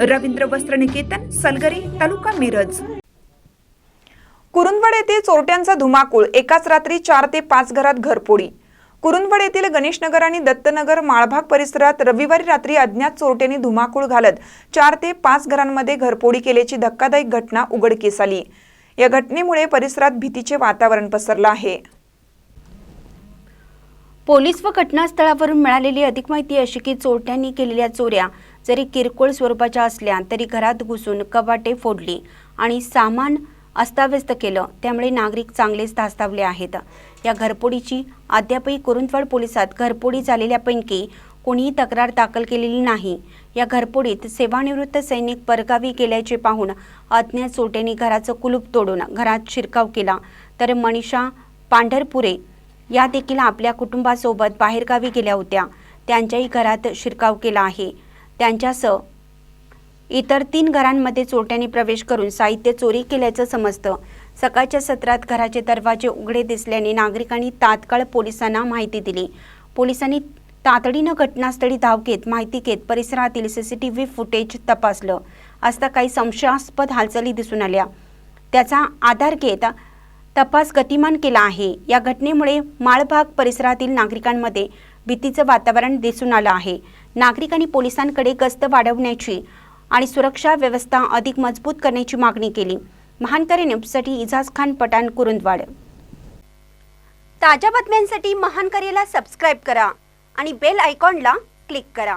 रवींद्र वस्त्र निकेतन सलगरे तालुका मिरज. कुरुंदवाड येथे चोरट्यांचा धुमाकूळ एकाच रात्री चार ते पाच घरात घरपोडी कुरुंदवाड येथील गणेशनगर आणि दत्तनगर माळभाग परिसरात रविवारी रात्री अज्ञात चोरट्यांनी धुमाकूळ घालत चार ते पाच घरांमध्ये घरपोडी केल्याची धक्कादायक घटना उघडकीस आली. या घटनेमुळे परिसरात भीतीचे वातावरण पसरलं आहे. पोलीस व घटनास्थळावरून मिळालेली अधिक माहिती अशी की चोरट्यांनी केलेल्या चोऱ्या जरी किरकोळ स्वरूपाच्या असल्या तरी घरात घुसून कवाटे फोडली आणि सामान अस्ताव्यस्त केलं त्यामुळे नागरिक चांगलेच धास्तावले आहेत. या घरपोडीची अद्यापही कुरुंदवाड पोलिसात घरपोडी झालेल्यापैकी कोणीही तक्रार दाखल केलेली नाही. या घरपोडीत सेवानिवृत्त सैनिक परगावी गेल्याचे पाहून अज्ञात चोट्यांनी घराचं कुलूप तोडून घरात शिरकाव केला. तर मनीषा पांढरपुरे या देखील आपल्या कुटुंबासोबत बाहेरगावी गेल्या होत्या. त्यांच्याही घरात शिरकाव केला आहे. त्यांच्यासह. इतर तीन घरांमध्ये चोरट्यांनी प्रवेश करून साहित्य चोरी केल्याचं समजतं. सकाळच्या सत्रात घराचे दरवाजे उघडे दिसल्याने नागरिकांनी तात्काळ पोलिसांना माहिती दिली. पोलिसांनी तातडीनं घटनास्थळी धाव घेत माहिती घेत परिसरातील सीसीटीव्ही फुटेज तपासलं. असता काही संशयास्पद हालचाली दिसून आल्या. त्याचा आधार घेत तपास गतिमान केला आहे. या घटनेमुळे माळभाग परिसरातील नागरिकांमध्ये भीतीचं वातावरण दिसून आलं आहे. नागरिकांनी पोलिसांकडे गस्त वाढवण्याची आणि सुरक्षा व्यवस्था अधिक मजबूत करण्याची मागणी केली. महानकरे न्यूजसाठी इजाज खान पठाण कुरुंदवाड. ताज्या बातम्यांसाठी महानकरेला सबस्क्राईब करा आणि बेल आयकॉनला क्लिक करा.